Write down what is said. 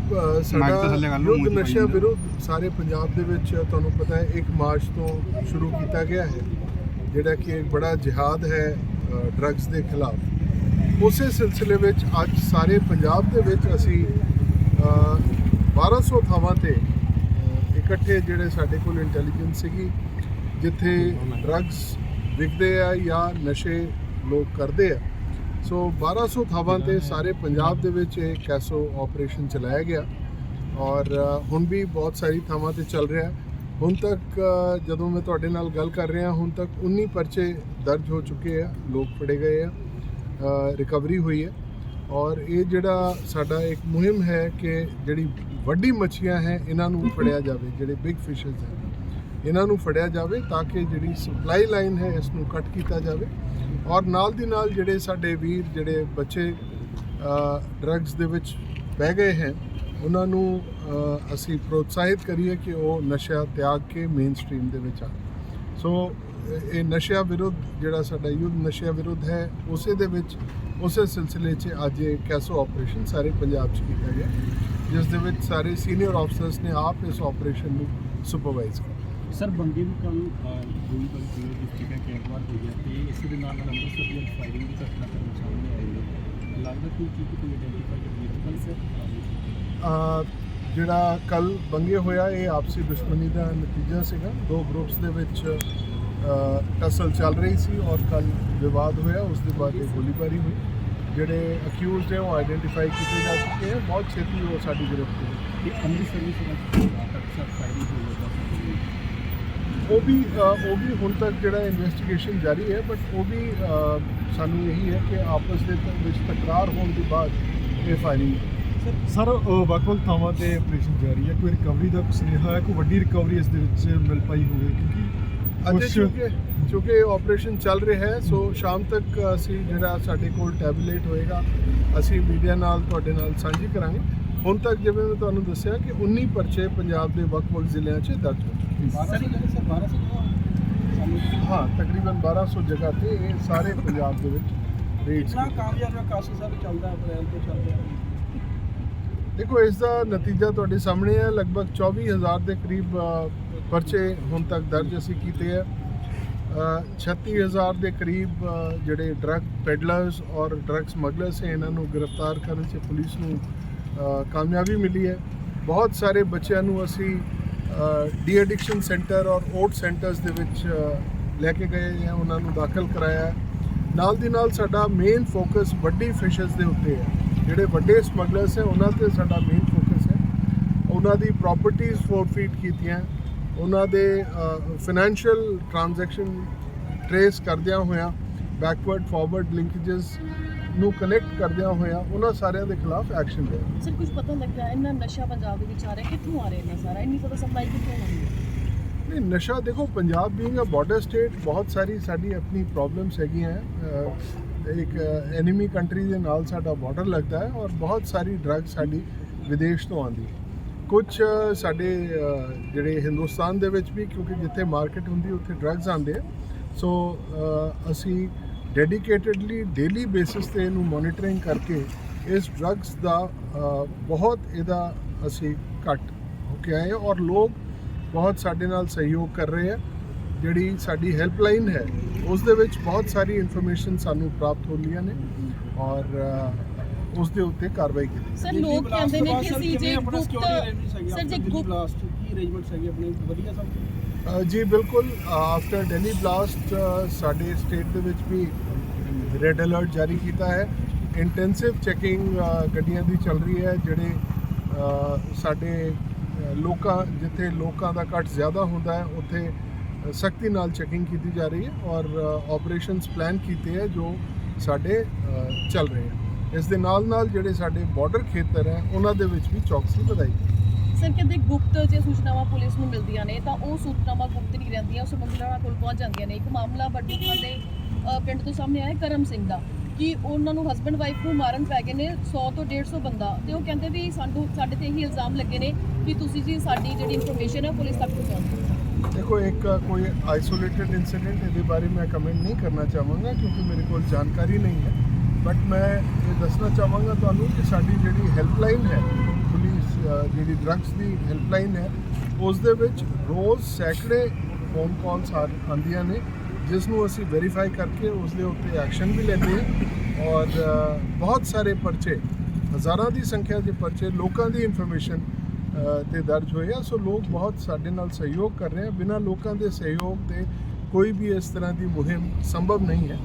ਸਾਹਿਬ ਸਾਡਾ ਯੁੱਧ ਪਾਈ ਵਿਰੁੱਧ ਸਾਰੇ ਪੰਜਾਬ ਦੇ ਵਿੱਚ ਤੁਹਾਨੂੰ ਪਤਾ ਹੈ 1 ਮਾਰਚ ਤੋਂ ਸ਼ੁਰੂ ਕੀਤਾ ਗਿਆ ਹੈ ਜਿਹੜਾ ਕਿ ਇੱਕ ਬੜਾ ਜਿਹਾਦ ਹੈ ਡਰੱਗਸ ਦੇ ਖਿਲਾਫ। ਉਸੇ ਸਿਲਸਿਲੇ ਵਿੱਚ ਅੱਜ ਸਾਰੇ ਪੰਜਾਬ ਦੇ ਵਿੱਚ ਅਸੀਂ ਅ, 1200 ਥਾਵਾਂ ਤੇ ਇਕੱਠੇ ਜਿਹੜੇ ਸਾਡੇ ਕੋਲ ਇੰਟੈਲੀਜੈਂਸ ਸੀਗੀ ਜਿੱਥੇ ਡਰੱਗਸ ਵਿਕਦੇ ਆ ਜਾਂ ਨਸ਼ੇ ਲੋਕ ਕਰਦੇ ਆ ਸੋ 1200 ਥਾਵਾਂ ਤੇ ਸਾਰੇ ਪੰਜਾਬ ਦੇ ਵਿੱਚ ਇਹ ਕੈਸੋ ਆਪਰੇਸ਼ਨ ਚਲਾਇਆ ਗਿਆ ਔਰ ਹੁਣ ਵੀ ਬਹੁਤ ਸਾਰੀ ਥਾਵਾਂ ਤੇ ਚੱਲ ਰਿਹਾ। ਹੁਣ ਤੱਕ ਜਦੋਂ ਮੈਂ ਤੁਹਾਡੇ ਨਾਲ ਗੱਲ ਕਰ ਰਿਹਾ, ਹੁਣ ਤੱਕ 19 ਪਰਚੇ ਦਰਜ ਹੋ ਚੁੱਕੇ ਆ, ਲੋਕ ਫੜੇ ਗਏ ਆ ਰਿਕਵਰੀ ਹੋਈ ਹੈ। ਔਰ ਇਹ ਜਿਹੜਾ ਸਾਡਾ ਇੱਕ ਮੁਹਿੰਮ ਹੈ ਕਿ ਜਿਹੜੀ ਵੱਡੀ ਮੱਛੀਆਂ ਹੈ, ਇਹਨਾਂ ਨੂੰ ਫੜਿਆ ਜਾਵੇ, ਜਿਹੜੇ ਬਿਗ ਫਿਸ਼ਸ ਹੈ। ਇਹਨਾਂ ਨੂੰ ਫੜਿਆ ਜਾਵੇ ਤਾਂ ਕਿ ਜਿਹੜੀ ਸਪਲਾਈ ਲਾਈਨ ਹੈ ਇਸ ਨੂੰ ਕੱਟ ਕੀਤਾ ਜਾਵੇ। ਔਰ ਨਾਲ ਦੀ ਨਾਲ ਜਿਹੜੇ ਸਾਡੇ ਵੀਰ, ਜਿਹੜੇ ਬੱਚੇ ਡਰੱਗਸ ਦੇ ਵਿੱਚ ਪੈ ਗਏ ਹੈ, ਉਹਨਾਂ ਨੂੰ ਅਸੀਂ ਪ੍ਰੋਤਸਾਹਿਤ ਕਰੀਏ ਕਿ ਉਹ ਨਸ਼ਾ ਤਿਆਗ ਕੇ ਮੇਨ ਸਟ੍ਰੀਮ ਦੇ ਵਿੱਚ ਆਉਣ। ਸੋ ਇਹ- ਇਹ ਨਸ਼ਿਆਂ ਵਿਰੁੱਧ ਜਿਹੜਾ ਸਾਡਾ ਯੁੱਧ ਨਸ਼ਿਆਂ ਵਿਰੁੱਧ ਹੈ, ਉਸੇ ਦੇ ਵਿੱਚ, ਉਸੇ ਸਿਲਸਿਲੇ 'ਚ ਅੱਜ ਇਹ ਕੈਸੋ ਆਪਰੇਸ਼ਨ ਸਾਰੇ ਪੰਜਾਬ 'ਚ ਕੀਤਾ ਗਿਆ। ਜਿਸ ਦੇ ਵਿੱਚ ਸਾਰੇ ਸੀਨੀਅਰ ਆਫਸਰਸ ਨੇ ਆਪ ਇਸ ਆਪਰੇਸ਼ਨ ਨੂੰ ਸੁਪਰਵਾਈਜ਼ ਕੀਤਾ। ਸਰ ਬੰਦੇ ਵੀ ਕੱਲ ਹੋਈ ਬੜੀ ਸੀਰੀਅਸ ਡਿਸਟ੍ਰਿਕਟ ਹੈ ਕਿ ਇੱਕ ਵਾਰ ਹੋਈ ਹੈ ਤੇ ਇਸੇ ਦੇ ਨਾਲ ਨਾਲ ਅੰਮ੍ਰਿਤਸਰ ਦੀ ਫਾਇਰਿੰਗ ਦੀ ਘਟਨਾ ਕਰਨ ਸਾਹਮਣੇ ਆਈ ਹੈ। ਲੱਗਦਾ ਕੋਈ ਚੀਜ਼ ਕੋਈ ਆਈਡੈਂਟੀਫਾਈ ਕਰਨੀ ਹੈ ਕੱਲ ਸਰ? ਜਿਹੜਾ ਕੱਲ ਬੰਗੇ ਹੋਇਆ ਇਹ ਆਪਸੀ ਦੁਸ਼ਮਣੀ ਦਾ ਨਤੀਜਾ ਸੀਗਾ। ਦੋ ਗਰੁੱਪਸ ਦੇ ਵਿੱਚ ਟਸਲ ਚੱਲ ਰਹੀ ਸੀ ਔਰ ਕੱਲ ਵਿਵਾਦ ਹੋਇਆ। ਉਸ ਦੇ ਬਾਅਦ ਇਹ ਗੋਲੀਬਾਰੀ ਹੋਈ। ਜਿਹੜੇ ਅਕਿਊਜ਼ਡ ਹੈ ਉਹ ਆਈਡੈਂਟੀਫਾਈ ਕੀਤੇ ਜਾ ਚੁੱਕੇ ਹੈ। ਬਹੁਤ ਛੇਤੀ ਉਹ ਸਾਡੀ ਗ੍ਰਿਫਤ ਹੋਈ। ਇਹ ਅੰਮ੍ਰਿਤਸਰ ਦੀ ਸਿਰਫ ਅਕਸਰ ਫਾਇਰਿੰਗ ਹੋਈ ਹੈ ਉਹ ਵੀ ਉਹ ਵੀ ਹੁਣ ਤੱਕ ਜਿਹੜਾ ਇਨਵੈਸਟੀਗੇਸ਼ਨ ਜਾਰੀ ਹੈ ਬਟ ਉਹ ਵੀ ਸਾਨੂੰ ਇਹੀ ਹੈ ਕਿ ਆਪਸ ਦੇ ਵਿੱਚ ਤਕਰਾਰ ਹੋਣ ਦੇ ਬਾਅਦ ਇਹ ਫਾਇਰਿੰਗ ਸਰ ਵੱਖ-ਵੱਖ ਥਾਵਾਂ ਤੇ ਆਪਰੇਸ਼ਨ ਜਾਰੀ ਹੈ। ਕੋਈ ਰਿਕਵਰੀ ਦਾ ਕੋਈ ਸੁਨੇਹਾ ਹੈ? ਕੋਈ ਵੱਡੀ ਰਿਕਵਰੀ ਇਸ ਦੇ ਵਿੱਚ ਮਿਲ ਪਾਈ ਹੋਵੇ? ਕਿਉਂਕਿ ਚੁੱਕੇ ਚੁੱਕੇ ਆਪਰੇਸ਼ਨ ਚੱਲ ਰਿਹਾ ਹੈ ਸੋ ਸ਼ਾਮ ਤੱਕ ਅਸੀਂ ਜਿਹੜਾ ਸਾਡੇ ਕੋਲ ਟੈਬਲੇਟ ਹੋਏਗਾ। ਅਸੀਂ ਮੀਡੀਆ ਨਾਲ ਤੁਹਾਡੇ ਨਾਲ ਸਾਂਝੀ ਕਰਾਂਗੇ। ਹੁਣ ਤੱਕ ਜਿਵੇਂ ਮੈਂ ਤੁਹਾਨੂੰ ਦੱਸਿਆ ਕਿ 19 ਪਰਚੇ ਪੰਜਾਬ ਦੇ ਵੱਖ-ਵੱਖ ਜ਼ਿਲ੍ਹਿਆਂ 'ਚ ਦਰਜ ਹੋ ਚੁੱਕੇ ਸਰ ਸਰ 12 ਸੇ ਹਾਂ ਤਕਰੀਬਨ 1200 ਜਗ੍ਹਾ ਤੇ ਇਹ ਸਾਰੇ ਪੰਜਾਬ ਦੇ ਵਿੱਚ ਰੇਟਸ ਕਿੰਨਾ ਕਾਮਯਾਬ ਹੈ ਕਾਸੀ ਸਾਹਿਬ ਚੱਲਦਾ ਅਪ੍ਰੈਲ ਤੋਂ ਚੱਲ ਰਿਹਾ ਦੇਖੋ ਇਸ ਦਾ ਨਤੀਜਾ ਤੁਹਾਡੇ ਸਾਹਮਣੇ ਹੈ ਲਗਭਗ 24000 ਦੇ ਕਰੀਬ ਪਰਚੇ ਹੁਣ ਤੱਕ ਦਰਜ ਅਸੀਂ ਕੀਤੇ ਹੈ ਅ, 36000 ਦੇ ਕਰੀਬ ਜਿਹੜੇ ਡਰੱਗ ਪੈਡਲਰਸ ਔਰ ਡਰੱਗ ਸਮਗਲਰਸ ਹੈ ਇਹਨਾਂ ਨੂੰ ਗ੍ਰਿਫਤਾਰ ਕਰਨ 'ਚ ਪੁਲਿਸ ਨੂੰ ਕਾਮਯਾਬੀ ਮਿਲੀ ਹੈ। ਬਹੁਤ ਸਾਰੇ ਬੱਚਿਆਂ ਨੂੰ ਅਸੀਂ ਡੀ ਐਡਿਕਸ਼ਨ ਸੈਂਟਰ ਔਰ ਓਟ ਸੈਂਟਰਸ ਦੇ ਵਿੱਚ ਲੈ ਕੇ ਗਏ ਹਾਂ, ਉਹਨਾਂ ਨੂੰ ਦਾਖਲ ਕਰਾਇਆ ਹੈ। ਨਾਲ ਦੀ ਨਾਲ ਸਾਡਾ ਮੇਨ ਫੋਕਸ ਵੱਡੀ ਫਿਸ਼ਸ ਦੇ ਉੱਤੇ ਹੈ। ਜਿਹੜੇ ਵੱਡੇ ਸਮਗਲਰਸ ਹੈ, ਉਹਨਾਂ ਤੇ ਸਾਡਾ ਮੇਨ ਫੋਕਸ ਹੈ। ਉਹਨਾਂ ਦੀ ਪ੍ਰਾਪਰਟੀਆਂ ਫੋਰਫੀਟ ਕੀਤੀਆਂ ਉਹਨਾਂ ਦੇ ਫਾਈਨੈਂਸ਼ੀਅਲ ਟ੍ਰਾਂਜੈਕਸ਼ਨ ਟਰੇਸ ਕਰਦਿਆਂ ਹੋਇਆਂ ਬੈਕਵਰਡ ਫਾਰਵਰਡ ਲਿੰਕੇजेस ਨੂੰ ਕਨੈਕਟ ਕਰਦਿਆਂ ਹੋਇਆਂ ਉਹਨਾਂ ਸਾਰਿਆਂ ਦੇ ਖਿਲਾਫ ਐਕਸ਼ਨ ਲਿਆ। ਸਰ ਕੁਝ ਪਤਾ ਲੱਗਾ ਇੰਨਾ ਨਸ਼ਾ ਪੰਜਾਬ ਦੇ ਵਿੱਚ ਆ ਰਿਹਾ ਕਿੱਥੋਂ ਆ ਰਿਹਾ ਇੰਨਾ ਸਾਰਾ? ਇੰਨੀ ਜ਼ਿਆਦਾ ਸਪਲਾਈ ਕਿੱਥੋਂ ਆਉਂਦੀ ਹੈ? ਨਹੀਂ ਨਸ਼ਾ ਦੇਖੋ Punjab being a border state ਬਹੁਤ ਸਾਰੀ ਸਾਡੀ ਆਪਣੀ ਪ੍ਰੋਬਲਮਸ ਹੈਗੀਆਂ ਇੱਕ ਐਨੀਮੀ ਕੰਟਰੀ ਦੇ ਨਾਲ ਸਾਡਾ ਬਾਰਡਰ ਲੱਗਦਾ ਹੈ ਔਰ ਬਹੁਤ ਸਾਰੀ ਡਰੱਗ ਸਾਡੀ ਵਿਦੇਸ਼ ਤੋਂ ਆਉਂਦੀ ਹੈ। ਕੁਝ ਸਾਡੇ ਜਿਹੜੇ ਹਿੰਦੁਸਤਾਨ ਦੇ ਵਿੱਚ ਵੀ ਕਿਉਂਕਿ ਜਿੱਥੇ ਮਾਰਕੀਟ ਹੁੰਦੀ ਉੱਥੇ ਡਰੱਗਸ ਆਉਂਦੇ ਆ ਸੋ ਅਸੀਂ ਡੈਡੀਕੇਟਿਡਲੀ ਡੇਲੀ ਬੇਸਿਸ ਤੇ ਇਹਨੂੰ ਮੋਨੀਟਰਿੰਗ ਕਰਕੇ ਇਸ ਡਰੱਗਸ ਦਾ ਬਹੁਤ ਇਹਦਾ ਅਸੀਂ ਘੱਟ ਹੋ ਕੇ ਆਏ ਹਾਂ ਔਰ ਲੋਕ ਬਹੁਤ ਸਾਡੇ ਨਾਲ ਸਹਿਯੋਗ ਕਰ ਰਹੇ ਆ। ਜਿਹੜੀ ਸਾਡੀ ਹੈਲਪਲਾਈਨ ਹੈ ਉਸ ਦੇ ਵਿੱਚ ਬਹੁਤ ਸਾਰੀ ਇਨਫੋਰਮੇਸ਼ਨ ਸਾਨੂੰ ਪ੍ਰਾਪਤ ਹੋ ਰਹੀਆਂ ਨੇ ਔਰ ਉਸ ਦੇ ਉੱਤੇ ਕਾਰਵਾਈ ਕੀਤੀ ਸਰ ਲੋਕ ਕਹਿੰਦੇ ਨੇ ਕਿ ਅਸੀਂ ਜੇ ਗੁਪਤ ਸਰ ਜੇ ਗੁਪਤ ਬਲਾਸਟ ਕੀ ਅਰੇਂਜਮੈਂਟਸ ਹੈਗੇ ਆਪਣੇ? ਵਧੀਆ ਸਭ ਜੀ, ਬਿਲਕੁਲ ਆਫਟਰ ਦਿੱਲੀ ਬਲਾਸਟ ਸਾਡੇ ਸਟੇਟ ਦੇ ਵਿੱਚ ਵੀ ਰੈੱਡ ਅਲਰਟ ਜਾਰੀ ਕੀਤਾ ਹੈ। ਇੰਟੈਂਸਿਵ ਚੈਕਿੰਗ ਗੱਡੀਆਂ ਦੀ ਚੱਲ ਰਹੀ ਹੈ, ਜਿਹੜੇ ਸਾਡੇ ਲੋਕਾਂ, ਜਿੱਥੇ ਲੋਕਾਂ ਦਾ ਘੱਟ ਜ਼ਿਆਦਾ ਹੁੰਦਾ ਹੈ, ਉੱਥੇ ਸਖਤੀ ਨਾਲ ਚੈਕਿੰਗ ਕੀਤੀ ਜਾ ਰਹੀ ਹੈ ਔਰ ਆਪਰੇਸ਼ਨਸ ਪਲਾਨ ਕੀਤੇ ਹੈ, ਜੋ ਸਾਡੇ ਚੱਲ ਰਹੇ ਹੈ। ਇਸ ਦੇ ਨਾਲ ਨਾਲ ਜਿਹੜੇ ਸਾਡੇ ਬਾਰਡਰ ਖੇਤਰ ਹੈ, ਉਹਨਾਂ ਦੇ ਵਿੱਚ ਵੀ ਚੌਕਸੀ ਵਧਾਈ ਸਰ, ਕਹਿੰਦੇ ਗੁਪਤ ਜੇ ਸੂਚਨਾਵਾਂ ਪੁਲਿਸ ਨੂੰ ਮਿਲਦੀਆਂ ਨੇ, ਤਾਂ ਉਹ ਸੂਚਨਾਵਾਂ ਗੁਪਤ ਨਹੀਂ ਰਹਿੰਦੀਆਂ ਉਹ ਸਮਗਲਰਾਂ ਕੋਲ ਪਹੁੰਚ ਜਾਂਦੀਆਂ ਨੇ। ਇੱਕ ਮਾਮਲਾ ਬੱਡੂ ਖਾਂ ਦੇ ਪਿੰਡ ਤੋਂ ਸਾਹਮਣੇ ਆਇਆ ਕਰਮ ਸਿੰਘ ਦਾ, ਕਿ ਉਹਨਾਂ ਨੂੰ ਹਸਬੰਡ ਵਾਈਫ ਨੂੰ ਮਾਰਨ ਪੈ ਗਏ ਨੇ 100 ਤੋਂ 150 ਬੰਦਾ। ਤੇ ਉਹ ਕਹਿੰਦੇ ਵੀ ਸਾਨੂੰ, ਸਾਡੇ ਤੇ ਇਹੀ ਇਲਜ਼ਾਮ ਲੱਗੇ ਨੇ ਕਿ ਤੁਸੀਂ ਜੀ ਸਾਡੀ ਜਿਹੜੀ ਇਨਫੋਰਮੇਸ਼ਨ ਹੈ ਪੁਲਿਸ ਤੱਕ ਪਹੁੰਚਾਓ। ਦੇਖੋ, ਇੱਕ ਕੋਈ ਆਈਸੋਲੇਟਡ ਇਨਸੀਡੈਂਟ ਇਹਦੇ ਬਾਰੇ ਮੈਂ ਕਮੈਂਟ ਨਹੀਂ ਕਰਨਾ ਚਾਹਾਂਗਾ, ਕਿਉਂਕਿ ਮੇਰੇ ਕੋਲ ਜਾਣਕਾਰੀ ਨਹੀਂ ਹੈ। ਬਟ ਮੈਂ ਇਹ ਦੱਸਣਾ ਚਾਹਾਂਗਾ ਤੁਹਾਨੂੰ ਕਿ ਸਾਡੀ ਜਿਹੜੀ ਹੈਲਪਲਾਈਨ ਹੈ ਪੁਲਿਸ ਜਿਹੜੀ ਡਰੱਗਸ ਦੀ ਹੈਲਪਲਾਈਨ ਹੈ, ਉਸ ਦੇ ਵਿੱਚ ਰੋਜ਼ ਸੈਂਕੜੇ ਫੋਨ ਕਾਲਸ ਆਉਂਦੀਆਂ ਨੇ ਜਿਸ ਨੂੰ ਅਸੀਂ ਵੈਰੀਫਾਈ ਕਰਕੇ ਉਸ ਦੇ ਉੱਤੇ ਐਕਸ਼ਨ ਵੀ ਲੈਂਦੇ ਹਾਂ ਔਰ ਬਹੁਤ ਸਾਰੇ ਪਰਚੇ, ਹਜ਼ਾਰਾਂ ਦੀ ਸੰਖਿਆ ਦੇ ਪਰਚੇ ਲੋਕਾਂ ਦੀ ਇਨਫੋਰਮੇਸ਼ਨ ਤੇ ਦਰਜ ਹੋਏ ਆ। ਸੋ ਲੋਕ ਬਹੁਤ ਸਾਡੇ ਨਾਲ ਸਹਿਯੋਗ ਕਰ ਰਹੇ ਆ। ਬਿਨਾਂ ਲੋਕਾਂ ਦੇ ਸਹਿਯੋਗ ਦੇ ਕੋਈ ਵੀ ਇਸ ਤਰ੍ਹਾਂ ਦੀ ਮੁਹਿੰਮ ਸੰਭਵ ਨਹੀਂ ਹੈ।